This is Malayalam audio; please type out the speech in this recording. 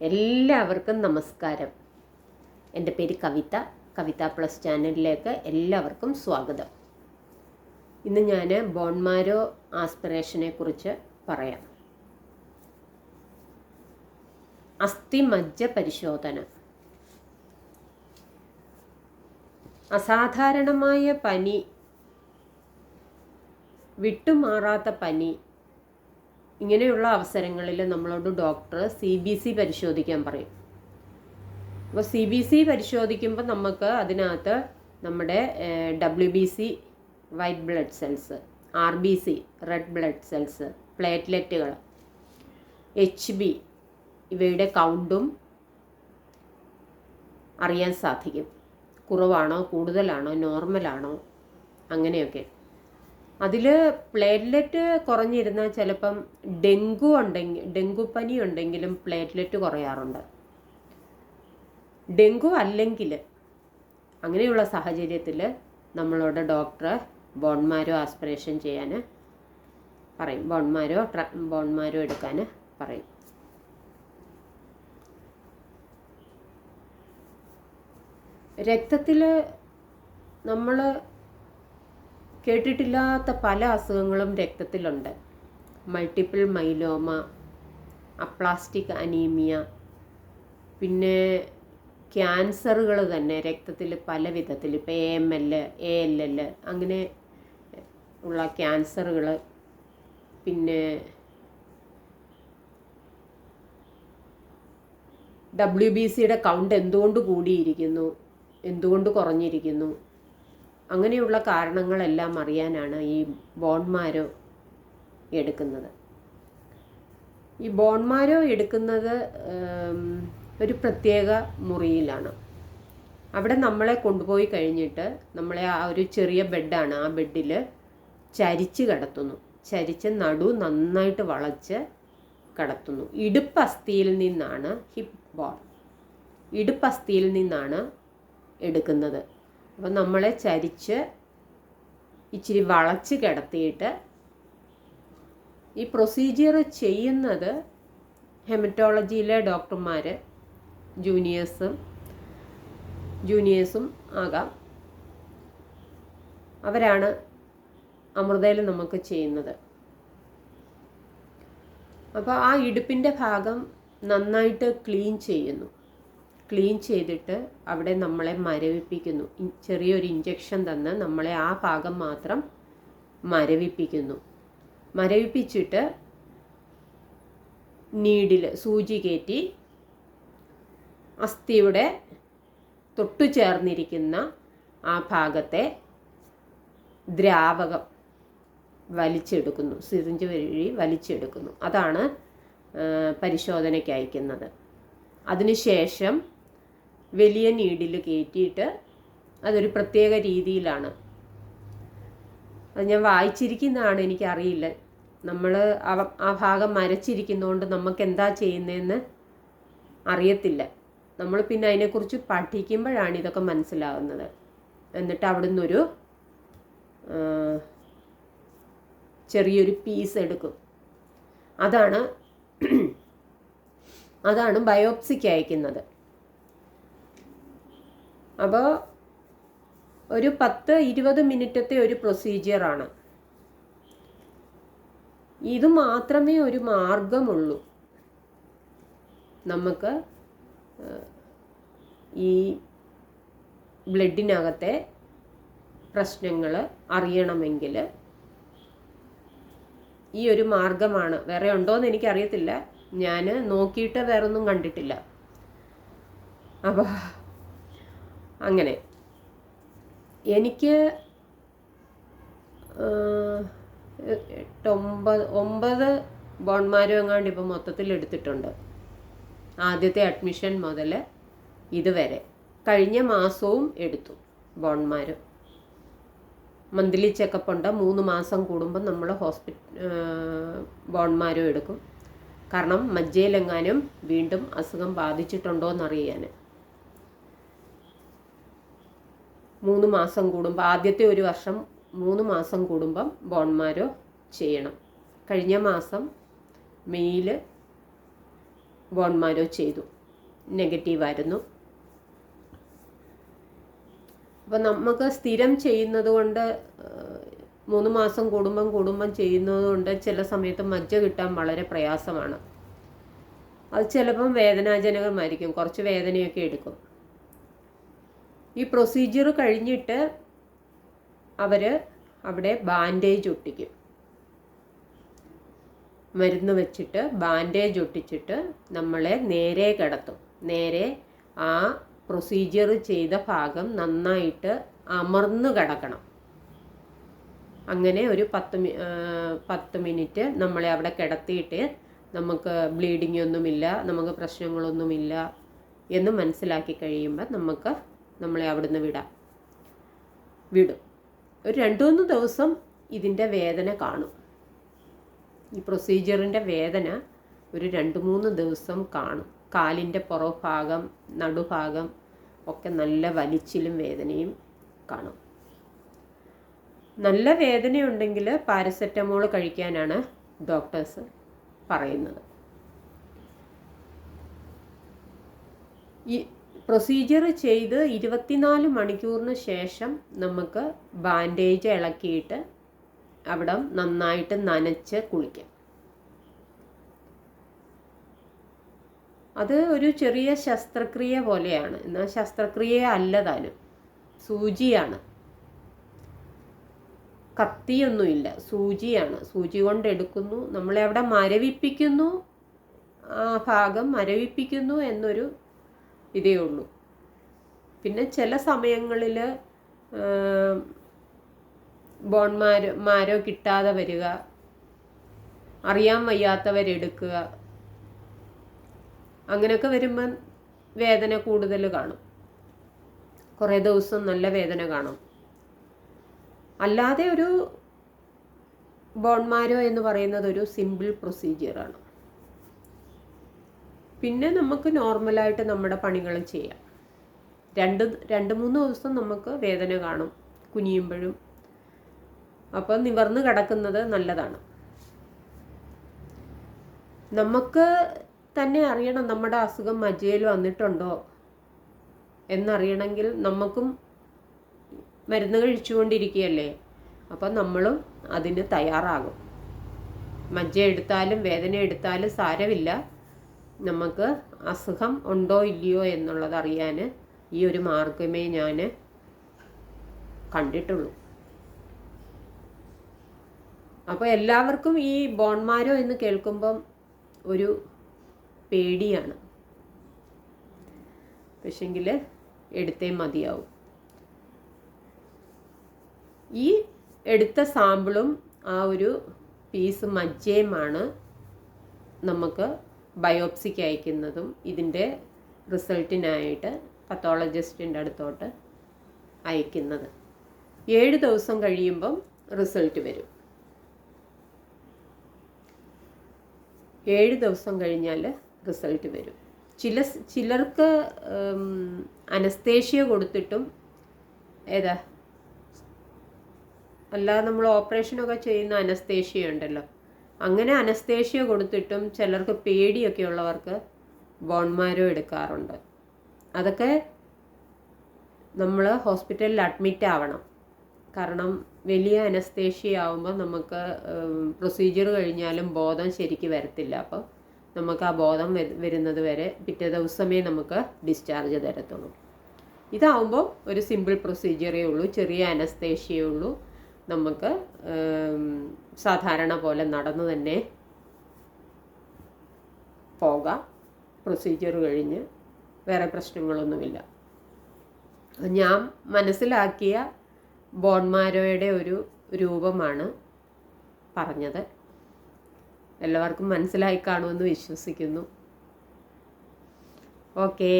എല്ലാവർക്കും നമസ്കാരം. എന്റെ പേര് കവിത. കവിത പ്ലസ് ചാനലിലേക്ക് എല്ലാവർക്കും സ്വാഗതം. ഇന്ന് ഞാൻ ബോൺമാരോ ആസ്പിറേഷനെ കുറിച്ച് പറയാം. അസ്ഥി മജ്ജ പരിശോധന. അസാധാരണമായ പനി വിട്ടുമാറാത്ത പനി ഇങ്ങനെയുള്ള അവസരങ്ങളിൽ നമ്മളോട് ഡോക്ടർ സി ബി സി പരിശോധിക്കാൻ പറയും. അപ്പോൾ സി ബി സി പരിശോധിക്കുമ്പോൾ നമുക്ക് അതിനകത്ത് നമ്മുടെ W B C white blood cells R B C red blood cells പ്ലേറ്റ്ലെറ്റുകൾ H B ഇവയുടെ കൗണ്ടും അറിയാൻ സാധിക്കും. കുറവാണോ കൂടുതലാണോ നോർമലാണോ അങ്ങനെയൊക്കെ. അതിൽ പ്ലേറ്റ്ലെറ്റ് കുറഞ്ഞിരുന്നാൽ ചിലപ്പം ഡെങ്കു ഉണ്ടെങ്കിൽ ഡെങ്കു പനി ഉണ്ടെങ്കിലും പ്ലേറ്റ്ലെറ്റ് കുറയാറുണ്ട്. ഡെങ്കു അല്ലെങ്കിൽ അങ്ങനെയുള്ള സാഹചര്യത്തിൽ നമ്മളോട് ഡോക്ടർ ബോൺമാരോ ആസ്പിറേഷൻ ചെയ്യാൻ പറയും. ബോൺമാരോ ബോൺമാരോ എടുക്കാൻ പറയും. രക്തത്തിൽ നമ്മൾ കേട്ടിട്ടില്ലാത്ത പല അസുഖങ്ങളും രക്തത്തിലുണ്ട്. മൾട്ടിപ്പിൾ മൈലോമ അപ്ലാസ്റ്റിക് അനീമിയ പിന്നെ ക്യാൻസറുകൾ തന്നെ രക്തത്തിൽ പല വിധത്തിൽ. ഇപ്പോൾ A M L A L L അങ്ങനെ ഉള്ള ക്യാൻസറുകൾ പിന്നെ ഡബ്ല്യു ബി സിയുടെ കൗണ്ട് എന്തുകൊണ്ട് കൂടിയിരിക്കുന്നു? എന്തുകൊണ്ട് കുറഞ്ഞിരിക്കുന്നു? അങ്ങനെയുള്ള കാരണങ്ങളെല്ലാം അറിയാനാണ് ഈ ബോൺമാരോ എടുക്കുന്നത്. ഈ ബോൺമാരോ എടുക്കുന്നത് ഒരു പ്രത്യേക മുറിയിലാണ്. അവിടെ നമ്മളെ കൊണ്ടുപോയി കഴിഞ്ഞിട്ട് നമ്മളെ ആ ഒരു ചെറിയ ബെഡാണ്. ആ ബെഡിൽ ചരിച്ച് കിടത്തുന്നു. ചരിച്ച് നടു നന്നായിട്ട് വളച്ച് കിടത്തുന്നു. ഇടുപ്പസ്ഥിയിൽ നിന്നാണ് ഹിപ്പ് ബോൺ. ഇടുപ്പസ്ഥിയിൽ നിന്നാണ് എടുക്കുന്നത്. അപ്പം നമ്മളെ ചരിച്ച് ഇച്ചിരി വളച്ച് കിടത്തിയിട്ട് ഈ പ്രൊസീജിയർ ചെയ്യുന്നത് ഹെമറ്റോളജിയിലെ ഡോക്ടർമാർ ജൂനിയേഴ്സും ജൂനിയേഴ്സും ആകാം. അവരാണ് അമൃതയിൽ നമുക്ക് ചെയ്യുന്നത്. അപ്പോൾ ആ ഇടുപ്പിന്റെ ഭാഗം നന്നായിട്ട് ക്ലീൻ ചെയ്യുന്നു. ക്ലീൻ ചെയ്തിട്ട് അവിടെ നമ്മളെ മരവിപ്പിക്കുന്നു. ചെറിയൊരു ഇഞ്ചക്ഷൻ തന്ന് നമ്മളെ ആ ഭാഗം മാത്രം മരവിപ്പിക്കുന്നു. മരവിപ്പിച്ചിട്ട് നീഡിൽ സൂചി കയറ്റി അസ്ഥിയുടെ തൊട്ടു ചേർന്നിരിക്കുന്ന ആ ഭാഗത്തെ ദ്രാവകം വലിച്ചെടുക്കുന്നു. സിറിഞ്ച് വഴി വലിച്ചെടുക്കുന്നു. അതാണ് പരിശോധനയ്ക്ക് അയക്കുന്നത്. അതിനുശേഷം വലിയ നീഡിൽ കയറ്റിയിട്ട് അതൊരു പ്രത്യേക രീതിയിലാണ്. അത് ഞാൻ വായിച്ചിരിക്കുന്നതാണ് എനിക്കറിയില്ല. നമ്മൾ ആ ഭാഗം മരച്ചിരിക്കുന്നതുകൊണ്ട് നമുക്ക് എന്താ ചെയ്യുന്നതെന്ന് അറിയത്തില്ല. നമ്മൾ പിന്നെ അതിനെക്കുറിച്ച് പഠിക്കുമ്പോഴാണ് ഇതൊക്കെ മനസ്സിലാകുന്നത് എന്നിട്ട് അവിടെ നിന്നൊരു ചെറിയൊരു പീസ് എടുക്കും. അതാണ് അതാണ് ബയോപ്സിക്ക് അയക്കുന്നത്. അപ്പോൾ ഒരു പത്ത് ഇരുപത് മിനിറ്റത്തെ ഒരു പ്രൊസീജിയറാണ് ഇത് മാത്രമേ ഒരു മാർഗമുള്ളൂ. നമുക്ക് ഈ ബ്ലഡിനകത്തെ പ്രശ്നങ്ങൾ അറിയണമെങ്കിൽ ഈ ഒരു മാർഗമാണ്. വേറെ ഉണ്ടോയെന്ന് എനിക്കറിയത്തില്ല. ഞാൻ നോക്കിയിട്ട് വേറൊന്നും കണ്ടിട്ടില്ല. അപ്പോൾ അങ്ങനെ. എനിക്ക് എട്ടൊമ്പത് ഒമ്പത് ബോൺമാരും എങ്ങാണ്ട് ഇപ്പം മൊത്തത്തിൽ എടുത്തിട്ടുണ്ട്. ആദ്യത്തെ അഡ്മിഷൻ മുതൽ ഇതുവരെ. കഴിഞ്ഞ മാസവും എടുത്തു ബോൺമാരും മന്ത്ലി ചെക്കപ്പ് ഉണ്ട്. മൂന്ന് മാസം കൂടുമ്പോൾ നമ്മൾ ഹോസ്പിറ്റൽ ബോൺമാരും എടുക്കും. കാരണം മജ്ജയിലെങ്ങാനും വീണ്ടും അസുഖം ബാധിച്ചിട്ടുണ്ടോ എന്നറിയാൻ മൂന്ന് മാസം കൂടുമ്പോൾ ആദ്യത്തെ ഒരു വർഷം മൂന്ന് മാസം കൂടുമ്പം ബോൺമാരോ ചെയ്യണം. കഴിഞ്ഞ മാസം മെയ്യിൽ ബോൺമാരോ ചെയ്തു. നെഗറ്റീവായിരുന്നു അപ്പോൾ നമുക്ക് സ്ഥിരം ചെയ്യുന്നത് കൊണ്ട് മൂന്ന് മാസം കൂടുമ്പം കൂടുമ്പം ചെയ്യുന്നത് കൊണ്ട് ചില സമയത്ത് മജ്ജ കിട്ടാൻ വളരെ പ്രയാസമാണ്. അത് ചിലപ്പം വേദനാജനകമായിരിക്കും. കുറച്ച് വേദനയൊക്കെ എടുക്കും. ഈ പ്രൊസീജിയർ കഴിഞ്ഞിട്ട് അവർ അവിടെ ബാൻഡേജ് ഒട്ടിക്കും. മരുന്ന് വെച്ചിട്ട് ബാൻഡേജ് ഒട്ടിച്ചിട്ട് നമ്മളെ നേരെ കിടത്തും. നേരെ ആ പ്രൊസീജിയർ ചെയ്ത ഭാഗം നന്നായിട്ട് അമർന്നു കിടക്കണം. അങ്ങനെ ഒരു പത്ത് പത്ത് മിനിറ്റ് നമ്മളെ അവിടെ കിടത്തിയിട്ട് നമുക്ക് ബ്ലീഡിംഗ് ഒന്നുമില്ല നമുക്ക് പ്രശ്നങ്ങളൊന്നുമില്ല എന്ന് മനസ്സിലാക്കി കഴിയുമ്പോൾ നമുക്ക് നമ്മളെ അവിടുന്ന് വിടാം. വിടും. ഒരു രണ്ടു മൂന്ന് ദിവസം ഇതിന്റെ വേദന കാണും. ഈ പ്രൊസീജിയറിന്റെ വേദന ഒരു രണ്ട് മൂന്ന് ദിവസം കാണും. കാലിന്റെ പുറഭാഗം നടുഭാഗം ഒക്കെ നല്ല വലിച്ചിലും വേദനയും കാണും. നല്ല വേദനയുണ്ടെങ്കിൽ പാരസെറ്റമോൾ കഴിക്കാനാണ് ഡോക്ടേഴ്സ് പറയുന്നത്. ഈ പ്രൊസീജിയർ ചെയ്ത് ഇരുപത്തിനാല് മണിക്കൂറിന് ശേഷം നമുക്ക് ബാൻഡേജ് ഇളക്കിയിട്ട് അവിടെ നന്നായിട്ട് നനച്ച് കുളിക്കാം. അത് ഒരു ചെറിയ ശസ്ത്രക്രിയ പോലെയാണ്. എന്നാൽ ശസ്ത്രക്രിയ അല്ല താനും സൂചിയാണ്. കത്തിയൊന്നുമില്ല. സൂചിയാണ്. സൂചി കൊണ്ട് എടുക്കുന്നു. നമ്മളെ അവിടെ മരവിപ്പിക്കുന്നു. ആ ഭാഗം മരവിപ്പിക്കുന്നു എന്നൊരു ഇതേ ഉള്ളൂ. പിന്നെ ചില സമയങ്ങളിൽ ബോൺമാരോ മാരോ കിട്ടാതെ വരിക അറിയാൻ വയ്യാത്തവരെടുക്കുക അങ്ങനെയൊക്കെ വരുമ്പം വേദന കൂടുതൽ കാണും. കുറേ ദിവസം നല്ല വേദന കാണും. അല്ലാതെ ഒരു ബോൺമാരോ എന്ന് പറയുന്നത് ഒരു സിമ്പിൾ പ്രൊസീജിയറാണ് പിന്നെ നമുക്ക് നോർമലായിട്ട് നമ്മുടെ പണികൾ ചെയ്യാം. രണ്ട് രണ്ട് മൂന്ന് ദിവസം നമുക്ക് വേദന കാണും കുനിയുമ്പോഴും. അപ്പം നിവർന്ന് കിടക്കുന്നത് നല്ലതാണ്. നമുക്ക് തന്നെ അറിയണം നമ്മുടെ അസുഖം മജയിൽ വന്നിട്ടുണ്ടോ എന്നറിയണമെങ്കിൽ നമുക്കും മരുന്ന് കഴിച്ചുകൊണ്ടിരിക്കുകയല്ലേ? അപ്പം നമ്മളും അതിന് തയ്യാറാകും. മജ്ജ എടുത്താലും വേദന എടുത്താലും സാരമില്ല. നമുക്ക് അസുഖം ഉണ്ടോ ഇല്ലയോ എന്നുള്ളത് അറിയാൻ ഈ ഒരു മാർഗമേ ഞാൻ കണ്ടിട്ടുള്ളൂ. അപ്പോൾ എല്ലാവർക്കും ഈ ബോൺമാരോ എന്ന് കേൾക്കുമ്പം ഒരു പേടിയാണ്. പക്ഷെങ്കിൽ എടുത്തേ മതിയാവും. ഈ എടുത്ത സാമ്പിളും ആ ഒരു പീസ് മജ്ജയുമാണ് നമുക്ക് ബയോപ്സിക്ക് അയക്കുന്നതും ഇതിന്റെ റിസൾട്ടിനായിട്ട് പത്തോളജിസ്റ്റിന്റെ അടുത്തോട്ട് അയക്കുന്നത്. ഏഴ് ദിവസം കഴിയുമ്പം റിസൾട്ട് വരും. ഏഴ് ദിവസം കഴിഞ്ഞാൽ റിസൾട്ട് വരും. ചില ചിലർക്ക് അനസ്തേഷ്യ കൊടുത്തിട്ടും ഏതാ അല്ലാതെ നമ്മൾ ഓപ്പറേഷനൊക്കെ ചെയ്യുന്ന അനസ്തേഷ്യ ഉണ്ടല്ലോ. അങ്ങനെ അനസ്തേഷ്യ കൊടുത്തിട്ടും ചിലർക്ക് പേടിയൊക്കെ ഉള്ളവർക്ക് ബോൺമാരോ എടുക്കാറുണ്ട്. അതൊക്കെ നമ്മൾ ഹോസ്പിറ്റലിൽ അഡ്മിറ്റ് ആവണം. കാരണം വലിയ അനസ്തേഷ്യ ആവുമ്പോൾ നമുക്ക് പ്രൊസീജിയർ കഴിഞ്ഞാലും ബോധം ശരിക്ക് വരത്തില്ല. അപ്പോൾ നമുക്ക് ആ ബോധം വരുന്നത് വരെ പിറ്റേ ദിവസമേ നമുക്ക് ഡിസ്ചാർജ് തരത്തുള്ളൂ. ഇതാവുമ്പോൾ ഒരു സിമ്പിൾ പ്രൊസീജിയറേ ഉള്ളൂ. ചെറിയ അനസ്തേഷ്യയേ ഉള്ളൂ. നമുക്ക് സാധാരണ പോലെ നടന്നു തന്നെ പോകാം. പ്രൊസീജിയർ കഴിഞ്ഞ് വേറെ പ്രശ്നങ്ങളൊന്നുമില്ല. ഞാൻ മനസ്സിലാക്കിയ ബോൺമാരോയുടെ ഒരു രൂപമാണ് പറഞ്ഞത്. എല്ലാവർക്കും മനസ്സിലായി കാണുമെന്ന് വിശ്വസിക്കുന്നു. ഓക്കേ